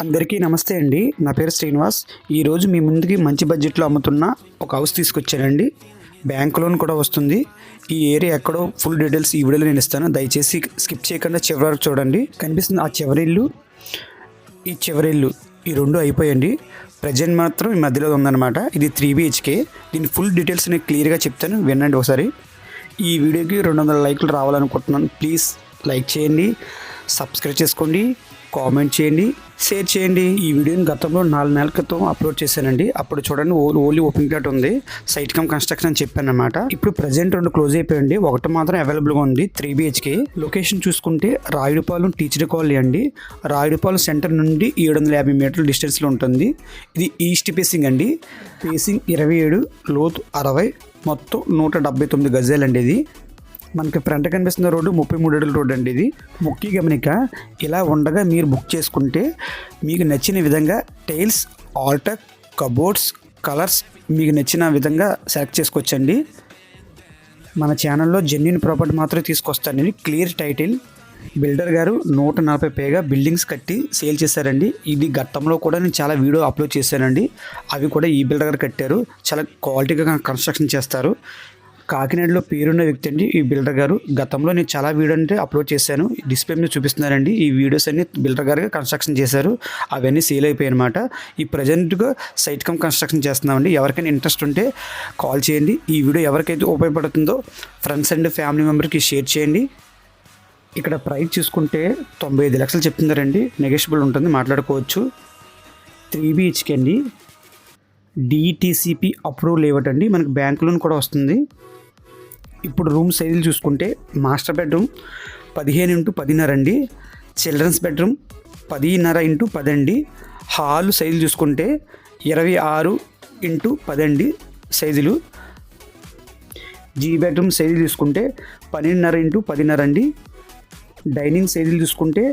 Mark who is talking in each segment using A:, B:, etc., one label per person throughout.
A: అందరికీ నమస్తే అండి. నా పేరు శ్రీనివాస్. ఈరోజు మీ ముందుకి మంచి బడ్జెట్లో అమ్ముతున్న ఒక హౌస్ తీసుకొచ్చానండి. బ్యాంక్ లోన్ కూడా వస్తుంది. ఈ ఏరియా ఎక్కడో ఫుల్ డీటెయిల్స్ ఈ వీడియోలో నేను ఇస్తాను. దయచేసి స్కిప్ చేయకుండా చివరి చూడండి. కనిపిస్తుంది ఆ చివరి ఇల్లు ఈ చివరి ఇల్లు ఈ రెండు అయిపోయండి. ప్రజెంట్ మాత్రం ఈ మధ్యలో ఉందన్నమాట. ఇది త్రీ బిహెచ్కే. దీని ఫుల్ డీటెయిల్స్ నేను క్లియర్గా చెప్తాను. వినండి ఒకసారి. ఈ వీడియోకి రెండు వందల లైక్లు రావాలనుకుంటున్నాను. ప్లీజ్ లైక్ చేయండి. సబ్స్క్రైబ్ చేసుకోండి. కామెంట్ చేయండి షేర్ చేయండి. ఈ వీడియోని గతంలో నాలుగు నెలల క్రితం అప్లోడ్ చేశానండి. అప్పుడు చూడండి ఓన్లీ ఓపెన్ ప్లాట్ ఉంది. సైట్ కమ్ కన్స్ట్రక్షన్ అని చెప్పాను అనమాట ఇప్పుడు ప్రజెంట్ రెండు క్లోజ్ అయిపోయింది ఒకటి మాత్రం అవైలబుల్గా ఉంది త్రీ బిహెచ్కే. లొకేషన్ చూసుకుంటే రాయుడుపాలెం టీచర్ కాలనీ అండి. రాయుడుపాలెం సెంటర్ నుండి ఏడు వందల యాభై మీటర్ల డిస్టెన్స్లో ఉంటుంది. ఇది ఈస్ట్ ఫేసింగ్ అండి. ఫేసింగ్ ఇరవై ఏడు లోతు అరవై మొత్తం నూట డెబ్బై తొమ్మిది గజాలండి ఇది. మనకి ఫ్రంట్ కనిపిస్తున్న రోడ్డు ముప్పై మూడు అడుగుల రోడ్డు అండి ఇది. ముఖ్య గమనిక ఇలా ఉండగా మీరు బుక్ చేసుకుంటే మీకు నచ్చిన విధంగా టైల్స్ ఆల్టర్ కబోర్డ్స్ కలర్స్ మీకు నచ్చిన విధంగా సెలెక్ట్ చేసుకోవచ్చండి. మన ఛానల్లో జెన్యున్ ప్రాపర్టీ మాత్రమే తీసుకొస్తానండి క్లియర్ టైటిల్. బిల్డర్ గారు నూట నలభై పైగా బిల్డింగ్స్ కట్టి సేల్ చేశారండి. ఇది గతంలో కూడా నేను చాలా వీడియో అప్లోడ్ చేశానండి. అవి కూడా ఈ బిల్డర్ గారు కట్టారు. చాలా క్వాలిటీగా కన్స్ట్రక్షన్ చేస్తారు. కాకినాడలో పేరున్న వ్యక్తి అండి ఈ బిల్డర్ గారు. గతంలో నేను చాలా వీడియో అంటే అప్లోడ్ చేశాను. డిస్ప్లే మీద చూపిస్తున్నారండి. ఈ వీడియోస్ అన్ని బిల్డర్ గారు కన్స్ట్రక్షన్ చేశారు. అవన్నీ సేల్ అయిపోయాయి అనమాట ఈ ప్రజెంట్గా సైట్ కమ్ కన్స్ట్రక్షన్ చేస్తున్నామండి. ఎవరికైనా ఇంట్రెస్ట్ ఉంటే కాల్ చేయండి. ఈ వీడియో ఎవరికైతే ఉపయోగపడుతుందో ఫ్రెండ్స్ అండ్ ఫ్యామిలీ మెంబర్కి షేర్ చేయండి. ఇక్కడ ప్రైస్ చూసుకుంటే తొంభై ఐదు లక్షలు చెప్తున్నారండి. నెగోషియబుల్ ఉంటుంది. మాట్లాడుకోవచ్చు. త్రీ బీహెచ్కే అండి. డిటీసీపీ అప్రూవ్ ఇవ్వటండి మనకు మనకి బ్యాంక్ లోన్ కూడా వస్తుంది. ఇప్పుడు రూమ్ సైజులు చూసుకుంటే మాస్టర్ బెడ్రూమ్ పదిహేను ఇంటూ పదిన్నర అండి. చిల్డ్రన్స్ బెడ్రూమ్ పదిన్నర ఇంటూ పదండి హాల్ సైజులు చూసుకుంటే ఇరవై ఆరు ఇంటూ పదండి సైజులు. జీ బెడ్రూమ్ సైజులు చూసుకుంటే పన్నెండున్నర ఇంటూ పదిన్నర అండి. డైనింగ్ సైజులు చూసుకుంటే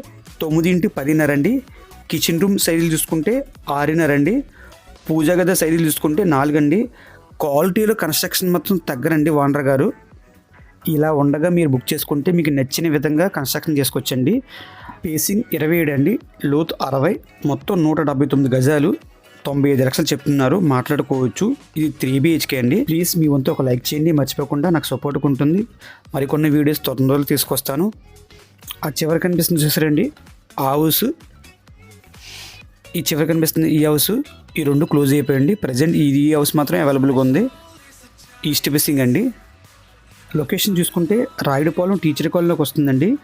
A: తొమ్మిది ఇంటూ పదిన్నర అండి. కిచెన్ రూమ్ సైజులు చూసుకుంటే ఆరున్నర అండి. పూజా గద సైజులు చూసుకుంటే నాలుగండి క్వాలిటీలో కన్స్ట్రక్షన్ మొత్తం తగ్గరండి ఓనర్ గారు. ఇలా ఉండగా మీరు బుక్ చేసుకుంటే మీకు నచ్చిన విధంగా కన్స్ట్రక్షన్ చేసుకోవచ్చండి. పేసింగ్ ఇరవై ఏడు అండి. లోతు అరవై. మొత్తం నూట డెబ్బై తొమ్మిది గజాలు తొంభై ఐదు లక్షలు చెప్తున్నారు. మాట్లాడుకోవచ్చు. ఇది త్రీ బిహెచ్కే అండి. ప్లీజ్ మీ వంతు ఒక లైక్ చేయండి. మర్చిపోకుండా నాకు సపోర్ట్గా ఉంటుంది. మరికొన్ని వీడియోస్ తొందరలో తీసుకొస్తాను. ఆ చివరి కనిపిస్తుంది చూసారండి. ఆ హౌస్ ఈ చివరి కనిపిస్తుంది ఈ హౌస్ ఈ రెండు క్లోజ్ అయిపోయండి ప్రజెంట్ ఈ హౌస్ మాత్రం అవైలబుల్గా ఉంది. ఈస్ట్ ఫేసింగ్ అండి. లొకేషన్ చూసుకుంటే రాయుడుపాలెం టీచర్ కాలనీలోకి వస్తుందండి.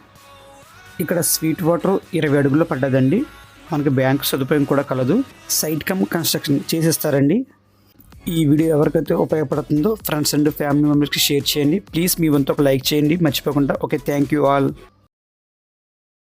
A: ఇక్కడ స్వీట్ వాటర్ ఇరవై అడుగుల్లో పడ్డదండి. మనకి బ్యాంక్ సదుపాయం కూడా కలదు. సైట్ కమ్ కన్స్ట్రక్షన్ చేసేస్తారండి. ఈ వీడియో ఎవరికైతే ఉపయోగపడుతుందో ఫ్రెండ్స్ అండ్ ఫ్యామిలీ మెంబర్స్కి షేర్ చేయండి. ప్లీజ్ మీ వంతు ఒక లైక్ చేయండి. మర్చిపోకుండా. Okay thank you all.